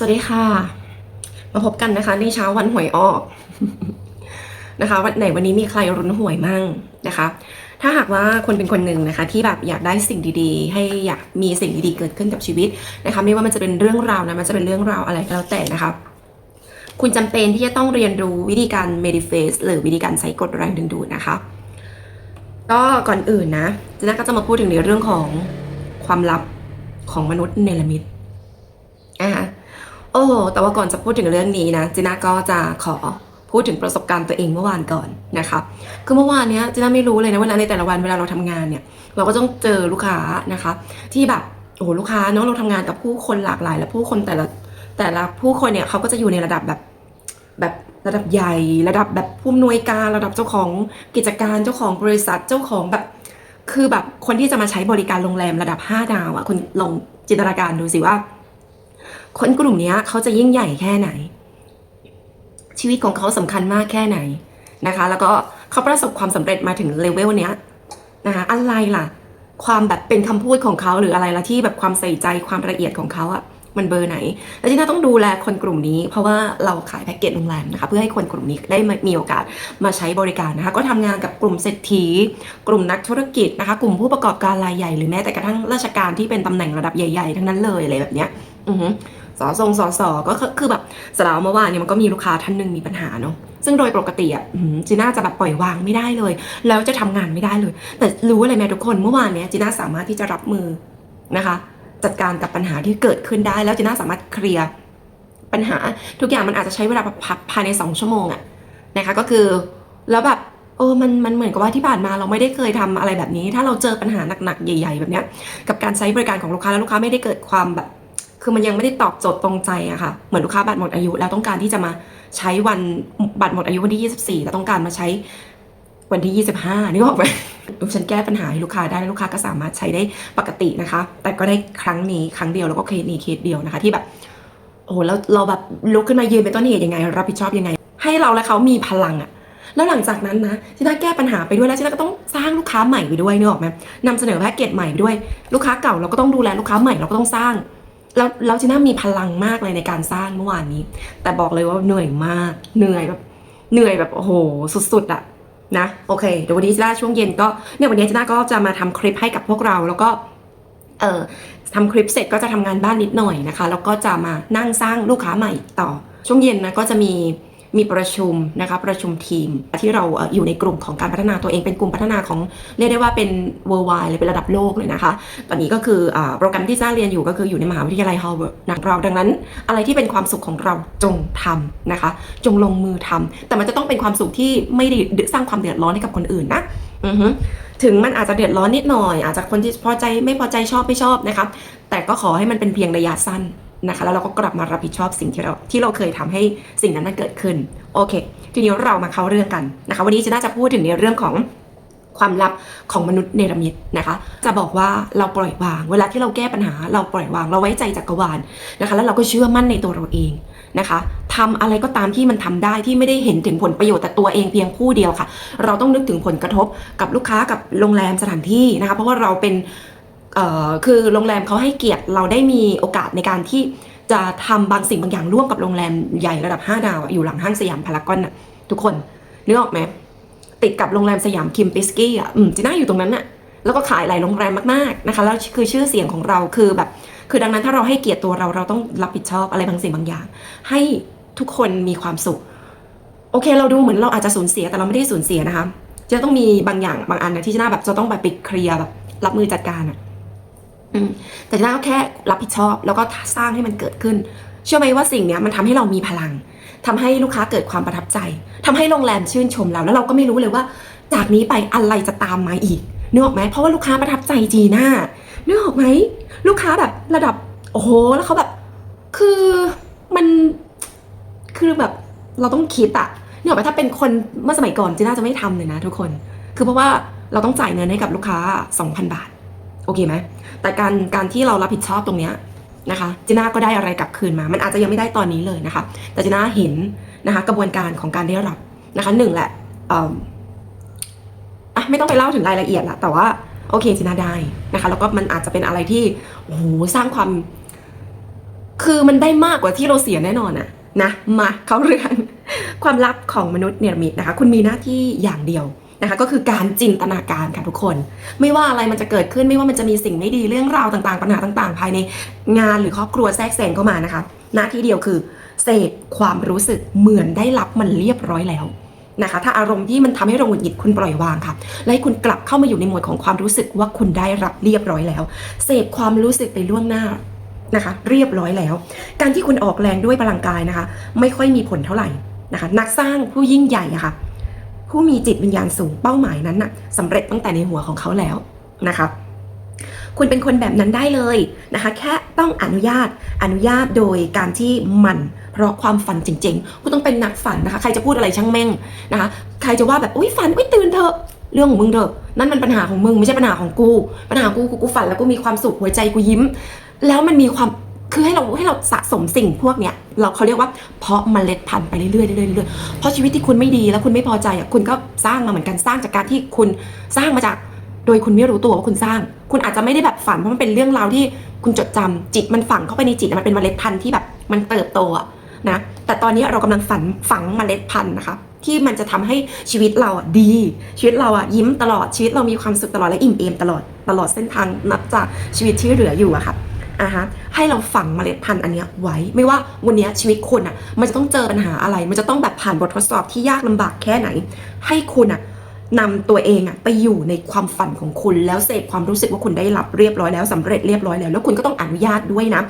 สวัสดีค่ะ มาพบกันนะคะ ในเช้าวันหวยออกนะคะวันไหนวันนี้มีใครรุนหวยมั่งนะคะ ถ้าหากว่าคนเป็นคนหนึ่งนะคะ ที่แบบอยากได้สิ่งดีๆ ให้อยากมีสิ่งดีๆเกิดขึ้นกับชีวิตนะคะ ไม่ว่ามันจะเป็นเรื่องราวนะมันจะเป็นเรื่องราวอะไรก็แล้วแต่นะคะ คุณจำเป็นที่จะต้องเรียนรู้วิธีการ manifest หรือวิธีการใช้กฎแรงดึงดูดนะคะ ก็ก่อนอื่นนะเจน่าก็จะมาพูดถึงในเรื่องของความลับของมนุษย์เนรมิตอ่า โอ้โหแต่ว่าก่อนจะพูดถึงเรื่องนี้นะจีน่าก็จะขอพูดถึงประสบการณ์ตัวเองเมื่อวานก่อนนะคะคือเมื่อวานเนี้ยจีน่าไม่รู้เลยนะเวลาในแต่ละวันเวลาเราทำงานเนี่ย เราก็ต้องเจอลูกค้านะคะ ที่แบบโอ้โหลูกค้าเนาะเราทำงานกับผู้คนหลากหลาย และผู้คนแต่ละแต่ละผู้คนเนี่ยเขาก็จะอยู่ในระดับแบบแบบระดับใหญ่ ระดับแบบผู้อำนวยการระดับเจ้าของกิจการเจ้าของบริษัทเจ้าของแบบ คือแบบคนที่จะมาใช้บริการโรงแรมระดับ 5 ดาวอะ่ะคุณลองจินตนาการดูสิว่า คนกลุ่มนี้เขาจะยิ่งใหญ่แค่ไหน ชีวิตของเขาสำคัญมากแค่ไหนนะคะ แล้วก็เขาประสบความสำเร็จมาถึงเลเวลเนี้ยนะคะอะไรล่ะ ความแบบเป็นคำพูดของเขาหรืออะไรล่ะที่แบบความใส่ใจความละเอียดของเขาอะมันเบอร์ไหน แล้วที่น่าต้องดูแลคนกลุ่มนี้ เพราะว่าเราขายแพ็กเกจโรงแรมนะคะ เพื่อให้คนกลุ่มนี้ได้มีโอกาสมาใช้บริการนะคะ ก็ทำงานกับกลุ่มเศรษฐี กลุ่มนักธุรกิจนะคะ กลุ่มผู้ประกอบการรายใหญ่หรือแม้แต่กระทั่งราชการที่เป็นตำแหน่งระดับใหญ่ ๆ ทั้งนั้นเลยอะไรแบบเนี้ยอือ สอทรงสอสอก็คือแบบสลาวเมื่อวานเนี่ยมันก็มีลูกค้าท่านหนึ่งมีปัญหาเนาะซึ่งโดยปกติอะจีน่าจะแบบปล่อยวางไม่ได้เลย แล้วจะทำงานไม่ได้เลย แต่รู้อะไรไหมทุกคนเมื่อวานเนี้ยจีน่าสามารถที่จะรับมือนะคะ จัดการกับปัญหาที่เกิดขึ้นได้ แล้วจีน่าสามารถเคลียร์ปัญหาทุกอย่างมันอาจจะใช้เวลาพักภายในสองชั่วโมงอะนะคะก็คือแล้วแบบเออมันมันเหมือนกับว่าที่ผ่านมาเราไม่ได้เคยทำอะไรแบบนี้ ถ้าเราเจอปัญหาหนักๆใหญ่ ๆ แบบเนี้ยกับการใช้บริการของลูกค้าแล้วลูกค้าไม่ได้เกิดความแบบ คือมันยังไม่ได้ตอบโจทย์ตรงใจอะค่ะ เหมือนลูกค้าบัตรหมดอายุ แล้วต้องการที่จะมาใช้วันบัตรหมดอายุวันที่ 24 แล้วต้องการมาใช้วันที่ 25นี่ออกไหมฉันแก้ปัญหาให้ลูกค้าได้แล้วลูกค้าก็สามารถใช้ได้ปกตินะคะ แต่ก็ได้ครั้งนี้ครั้งเดียวแล้วก็เคสนี้เคสเดียวนะคะ ที่แบบโอ้โหแล้วเราแบบลุกขึ้นมายืนเป็นต้นเหตุยังไง รับผิดชอบยังไง ให้เราและเขามีพลังอะแล้วหลังจากนั้นนะที่น่าแก้ปัญหาไปด้วยแล้วที่น่าก็ต้องสร้างลูกค้าใหม่ไปด้วยนึกออกไหมนำเสนอแพ็กเกจใหม่ไปด้วย ลูกค้าเก่าเราก็ต้องดูแลลูกค้าใหม่เราก็ต้องสร้าง แล้วแล้วจีน่ามีพลังมากเลยในการสร้างเมื่อวานนี้ แต่บอกเลยว่าเหนื่อยมาก เหนื่อยแบบเหนื่อยแบบโอ้โหสุดๆอะนะโอเคเดี๋ยววันนี้จีน่าช่วงเย็นก็เนี่ยวันนี้จีน่าก็จะมาทำคลิปให้กับพวกเราแล้วก็เอ่อทำคลิปเสร็จก็จะทำงานบ้านนิดหน่อยนะคะ แล้วก็จะมานั่งสร้างลูกค้าใหม่ต่อ ช่วงเย็นนะก็จะมี มีประชุมนะคะประชุมทีม ที่เราอยู่ในกลุ่มของการพัฒนาตัวเองเป็นกลุ่มพัฒนาของเรียกได้ว่าเป็น worldwide เลยเป็นระดับโลกเลยนะคะ ตอนนี้ก็คือโปรแกรมที่จ้าเรียนอยู่ก็คืออยู่ในมหาวิทยาลัยฮาร์วาร์ดนะเราดังนั้น อะไรที่เป็นความสุขของเราจงทำนะคะ จงลงมือทำแต่มันจะต้องเป็นความสุขที่ไม่ได้สร้างความเดือดร้อนให้กับคนอื่นนะอือฮึถึงมันอาจจะเดือดร้อนนิดหน่อย อาจจะคนที่พอใจไม่พอใจชอบไม่ชอบนะคะแต่ก็ขอให้มันเป็นเพียงระยะสั้น นะคะแล้วเราก็กลับมารับผิดชอบสิ่งที่เราที่เราเคยทำให้สิ่งนั้นมันเกิดขึ้นโอเค ทีนี้เรามาเข้าเรื่องกันนะคะ วันนี้จะน่าจะพูดถึงในเรื่องของความลับของมนุษย์เนรมิตนะคะ จะบอกว่าเราปล่อยวาง เวลาที่เราแก้ปัญหา เราปล่อยวางเราไว้ใจจักรวาลนะคะ แล้วเราก็เชื่อมั่นในตัวเราเองนะคะทำอะไรก็ตามที่มันทำได้ที่ไม่ได้เห็นถึงผลประโยชน์แต่ตัวเองเพียงผู้เดียวค่ะ เราต้องนึกถึงผลกระทบกับลูกค้ากับโรงแรมสถานที่นะคะ เพราะว่าเราเป็น คือโรงแรมเขาให้เกียรติเราได้มีโอกาสในการที่จะทำบางสิ่งบางอย่างร่วมกับโรงแรมใหญ่ระดับ 5 ดาวอยู่หลังห้างสยามพารากอนน่ะทุกคนนึกออกไหมติดกับโรงแรมสยามคิมปิสกี้อะจีน่าอยู่ตรงนั้นน่ะแล้วก็ขายหลายโรงแรมมากๆนะคะแล้วคือชื่อเสียงของเราคือแบบ คือดังนั้นถ้าเราให้เกียรติตัวเราเราต้องรับผิดชอบอะไรบางสิ่งบางอย่าง ให้ทุกคนมีความสุข โอเค เราดูเหมือนเราอาจจะสูญเสียแต่เราไม่ได้สูญเสียนะคะจะต้องมีบางอย่างบางอันนะที่จีน่าแบบจะต้องแบบไปเคลียร์แบบรับมือจัดการอะ แต่จีน่าก็แค่รับผิดชอบแล้วก็สร้างให้มันเกิดขึ้น เชื่อไหมว่าสิ่งนี้มันทำให้เรามีพลังทำให้ลูกค้าเกิดความประทับใจทำให้โรงแรมชื่นชมเรา แล้วเราก็ไม่รู้เลยว่า จากนี้ไปอะไรจะตามมาอีกนึกออกไหมเพราะว่าลูกค้าประทับใจจีน่านึกออกไหมลูกค้าแบบระดับโอ้โหแล้วเขาแบบ คือมันคือแบบเราต้องคิดอะนึกออกไหมถ้าเป็นคนเมื่อสมัยก่อนจีน่าจะไม่ทำเลยนะ ทุกคน คือเพราะว่าเราต้องจ่ายเงินให้กับลูกค้า 2,000 บาท โอเคไหมแต่การการที่เรารับผิดชอบตรงเนี้ยนะคะจีน่าก็ได้อะไรกลับคืนมา มันอาจจะยังไม่ได้ตอนนี้เลยนะคะ แต่จีน่าเห็นนะคะกระบวนการของการได้รับนะคะหนึ่งแหละอะไม่ต้องไปเล่าถึงรายละเอียดละแต่ว่าโอเคจีน่าได้นะคะแล้วก็มันอาจจะเป็นอะไรที่โอ้โหสร้างความ คือมันได้มากกว่าที่เราเสียแน่นอนอะนะมาเขาเรื่องความลับของมนุษย์เนรมิตนะคะ คุณมีหน้าที่อย่างเดียว นะคะก็คือการจินตนาการค่ะทุกคน ไม่ว่าอะไรมันจะเกิดขึ้นไม่ว่ามันจะมีสิ่งไม่ดีเรื่องราวต่างๆ ปัญหาต่างๆ ภายในงานหรือครอบครัวแทรกแซงเข้ามานะคะ หน้าที่เดียวคือเสพความรู้สึกเหมือนได้รับมันเรียบร้อยแล้วนะคะถ้าอารมณ์ที่มันทำให้เราหงุดหงิดคุณปล่อยวางค่ะ และให้คุณกลับเข้ามาอยู่ในโหมดของความรู้สึกว่าคุณได้รับเรียบร้อยแล้ว เสพความรู้สึกไปล่วงหน้านะคะ เรียบร้อยแล้ว การที่คุณออกแรงด้วยพลังกายนะคะ ไม่ค่อยมีผลเท่าไหร่นะคะ นักสร้างผู้ยิ่งใหญ่อะค่ะ ผู้มีจิตวิญญาณสูงเป้าหมายนั้นน่ะสำเร็จตั้งแต่ในหัวของเขาแล้วนะคะคุณเป็นคนแบบนั้นได้เลยนะคะ แค่ต้องอนุญาตอนุญาตโดยการที่มัน เพราะความฝันจริงๆคุณต้องเป็นนักฝันนะคะ ใครจะพูดอะไรช่างแม่งนะคะ ใครจะว่าแบบอุ้ยฝันอุ้ยตื่นเถอะเรื่องของมึงเถอะนั่นมันปัญหาของมึงไม่ใช่ปัญหาของกู ปัญหากูกูกูฝันแล้วกูมีความสุขหัวใจกูยิ้ม แล้วมันมีความ คือให้เราให้เราสะสมสิ่งพวกเนี้ยเราเขาเรียกว่าเพาะเมล็ดพันธุ์ไปเรื่อยๆเรื่อยๆเรื่อยๆเพราะชีวิตที่คุณไม่ดีแล้วคุณไม่พอใจอะคุณก็สร้างมาเหมือนกันสร้างจากการที่คุณสร้างมาจาก โดยคุณไม่รู้ตัวว่าคุณสร้าง คุณอาจจะไม่ได้แบบฝันเพราะมันเป็นเรื่องราวที่คุณจดจำจิตมันฝังเข้าไปในจิตมันเป็นเมล็ดพันธุ์ที่แบบมันเติบโตอะนะแต่ตอนนี้เรากำลังฝันฝังเมล็ดพันธุ์นะคะที่มันจะทำให้ชีวิตเราอะดี ชีวิตเราอะยิ้มตลอดชีวิตเรามีความสุขตลอดและอิ่มเอมตลอดตลอดเส้นทางนับจากชีวิตที่เหลืออยู่อะค่ะ อะฮะให้เราฝังเมล็ดพันธุ์อันเนี้ยไว้ ไม่ว่าวันนี้ชีวิตคุณอะมันจะต้องเจอปัญหาอะไร มันจะต้องแบบผ่านบททดสอบที่ยากลำบากแค่ไหน ให้คุณอะ นำตัวเองอะไปอยู่ในความฝันของคุณ แล้วเสพความรู้สึกว่าคุณได้รับเรียบร้อยแล้วสำเร็จเรียบร้อยแล้ว แล้วคุณก็ต้องอนุญาตด้วยนะ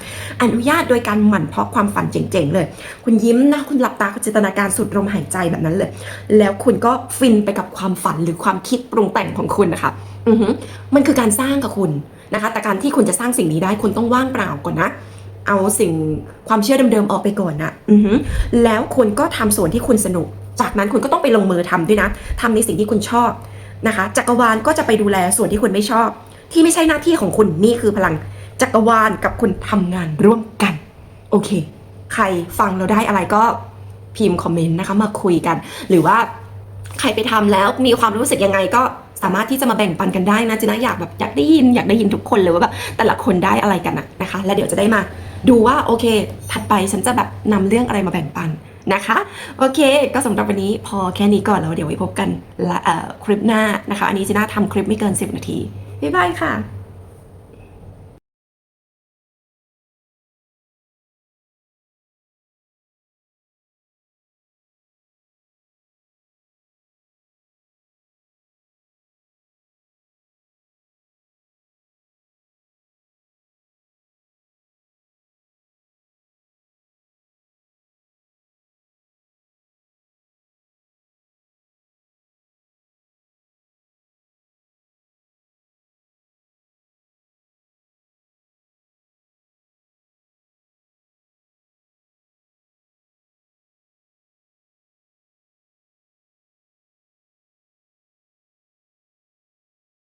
อนุญาตโดยการหมั่นเพาะความฝันเจ๋งๆเลย คุณยิ้มนะคุณหลับตาคุณจินตนาการสุดลมหายใจแบบนั้นเลย แล้วคุณก็ฟินไปกับความฝันหรือความคิดปรุงแต่งของคุณนะคะอือหือมันคือการสร้างกับคุณนะคะ แต่การที่คุณจะสร้างสิ่งนี้ได้คุณต้องว่างเปล่าก่อนนะเอาสิ่งความเชื่อเดิมๆออกไปก่อนนะอือหือแล้วคุณก็ทำส่วนที่คุณสนุก จากนั้นคุณก็ต้องไปลงมือทำด้วยนะทำในสิ่งที่คุณชอบนะคะ จักรวาลก็จะไปดูแลส่วนที่คุณไม่ชอบ ที่ไม่ใช่หน้าที่ของคุณนี่คือพลังจักรวาลกับคุณทำงานร่วมกัน โอเค ใครฟังเราได้อะไรก็พิมพ์คอมเมนต์นะคะมาคุยกัน หรือว่าใครไปทำแล้วมีความรู้สึกยังไงก็สามารถที่จะมาแบ่งปันกันได้นะจีน่าอยากแบบอยากได้ยินอยากได้ยินทุกคนเลยว่าแบบแต่ละคนได้อะไรกันนะนะคะ แล้วเดี๋ยวจะได้มาดูว่าโอเค ถัดไปฉันจะแบบนำเรื่องอะไรมาแบ่งปัน นะคะ โอเค ก็สำหรับวันนี้พอแค่นี้ก่อนแล้วเดี๋ยวไว้พบกันละคลิปหน้านะคะ อันนี้จีน่าทำคลิปไม่เกิน 10 นาที บ๊ายบายค่ะ